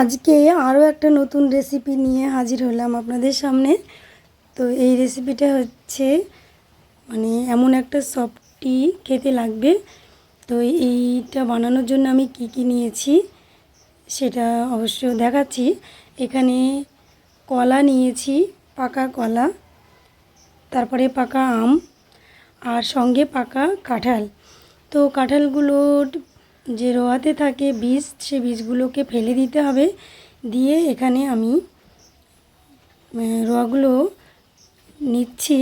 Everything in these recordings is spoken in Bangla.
আজকে আরও একটা নতুন রেসিপি নিয়ে হাজির হলাম আপনাদের সামনে। তো এই রেসিপিটা হচ্ছে মানে এমন একটা সফটি খেতে লাগবে। তো এইটা বানানোর জন্য আমি কি কি নিয়েছি সেটা অবশ্য দেখাচ্ছি। এখানে কলা নিয়েছি, পাকা কলা, তারপরে পাকা আম, আর সঙ্গে পাকা কাঁঠাল। তো কাঁঠালগুলোর যে রোয়াতে থাকে বীজ, সে বীজগুলোকে ফেলে দিতে হবে। দিয়ে এখানে আমি রোয়াগুলো নিচ্ছি।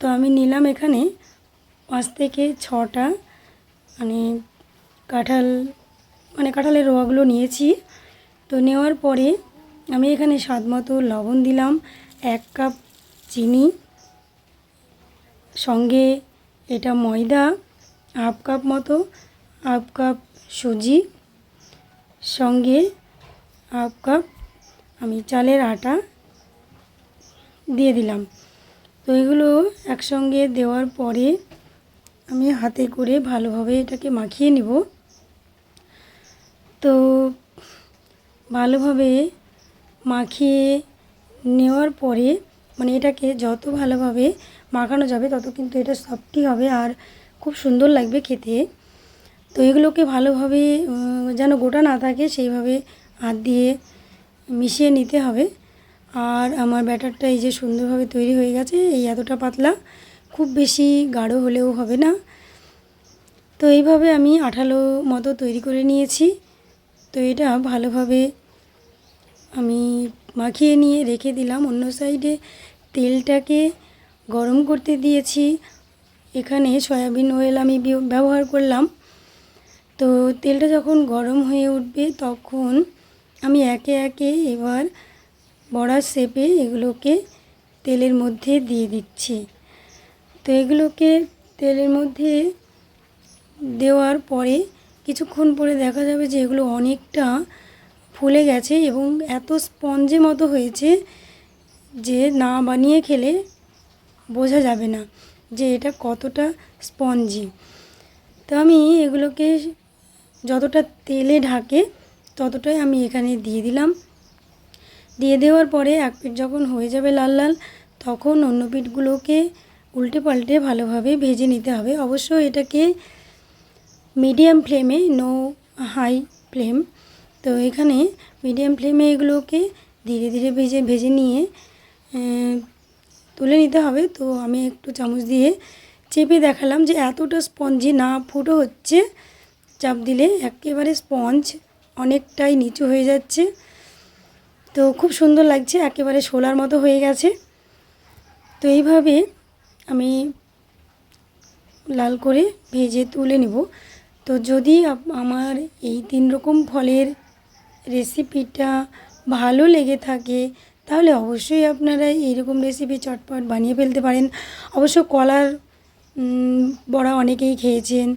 তো আমি নিলাম এখানে পাঁচ থেকে ছটা মানে কাঁঠাল মানে কাঁঠালের রোয়াগুলো নিয়েছি। তো নেওয়ার পরে আমি এখানে স্বাদ মতো লবণ দিলাম, এক কাপ চিনি, সঙ্গে এটা ময়দা, হাফ কাপ মতো হাফ কাপ সুজি, সঙ্গে হাফ কাপ আমি চালের আটা দিয়ে দিলাম। তো এগুলো একসঙ্গে দেওয়ার পরে আমি হাতে করে ভালোভাবে এটাকে মাখিয়ে নিব। তো ভালোভাবে মাখিয়ে নেওয়ার পরে মানে এটাকে যত ভালোভাবে মাখানো যাবে তত কিন্তু এটা সফটই হবে আর খুব সুন্দর লাগবে খেতে। তো এগুলোকে ভালোভাবে যেন গোটা না থাকে, সেইভাবে হাত দিয়ে মিশিয়ে নিতে হবে। আর আমার ব্যাটারটা এই যে সুন্দরভাবে তৈরি হয়ে গেছে, এই এতটা পাতলা, খুব বেশি গাঢ় হলেও হবে না। তো এইভাবে আমি আঠালো মতো তৈরি করে নিয়েছি। তো এটা ভালোভাবে আমি মাখিয়ে নিয়ে রেখে দিলাম। অন্য সাইডে তেলটাকে গরম করতে দিয়েছি। এখানে সয়াবিন অয়েল আমি ব্যবহার করলাম। তো তেলটা যখন গরম হয়ে উঠবে তখন আমি একে একে এবার বড়ার শেপে এগুলোকে তেলের মধ্যে দিয়ে দিচ্ছি। তো এগুলোকে তেলের মধ্যে দেওয়ার পরে কিছুক্ষণ পরে দেখা যাবে যে এগুলো অনেকটা ফুলে গেছে এবং এত স্পঞ্জে মতো হয়েছে যে না বানিয়ে খেলে বোঝা যাবে না যে এটা কতটা স্পঞ্জি। তো আমি এগুলোকে যতটা তেলে ঢাকে ততটাই আমি এখানে দিয়ে দিলাম। দিয়ে দেওয়ার পরে এক পিঠ যখন হয়ে যাবে লাল লাল, তখন অন্য পিঠগুলোকে উল্টে পাল্টে ভালোভাবে ভেজে নিতে হবে। অবশ্য এটাকে মিডিয়াম ফ্লেমে, নো হাই ফ্লেম, তো এখানে মিডিয়াম ফ্লেমে এগুলোকে ধীরে ধীরে ভেজে ভেজে নিয়ে তুলে নিতে হবে। তো আমি একটু চামচ দিয়ে চেপে দেখালাম যে এতটা স্পঞ্জি না ফুটো হচ্ছে। চাপ দিলে একেবারে স্পঞ্জ অনেকটাই নিচু হয়ে যাচ্ছে। তো খুব সুন্দর লাগছে, একেবারে শোলার মতো হয়ে গেছে। তো এইভাবে আমি লাল করে ভেজে তুলে নেব। তো যদি আমার এই তিন রকম ফলের রেসিপিটা ভালো লেগে থাকে, তাহলে অবশ্যই আপনারা এইরকম রেসিপি চটপট বানিয়ে ফেলতে পারেন। অবশ্য কলার বড়া অনেকেই খেয়েছেন।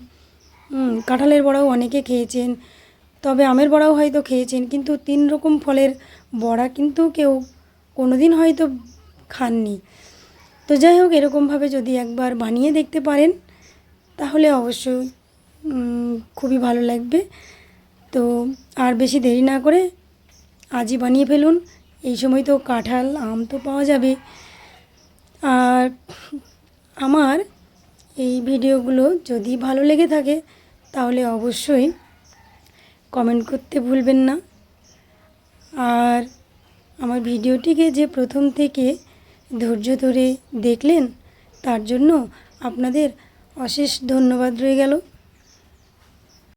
কাঁঠালের বড়াও অনেকে খেয়েছেন, তবে আমের বড়াও হয়তো খেয়েছেন, কিন্তু তিন রকম ফলের বড়া কিন্তু কেউ কোনো দিন হয়তো খাননি। তো যাই হোক, এরকমভাবে যদি একবার বানিয়ে দেখতে পারেন, তাহলে অবশ্যই খুবই ভালো লাগবে। তো আর বেশি দেরি না করে আজই বানিয়ে ফেলুন। এই সময় তো কাঁঠাল, আম তো পাওয়া যাবে। আর আমার এই ভিডিওগুলো যদি ভালো লেগে থাকে তাহলে অবশ্যই কমেন্ট করতে ভুলবেন না। আর আমার ভিডিওটিকে যে প্রথম থেকে ধৈর্য ধরে দেখলেন, তার জন্য আপনাদের অশেষ ধন্যবাদ রয়ে গেল।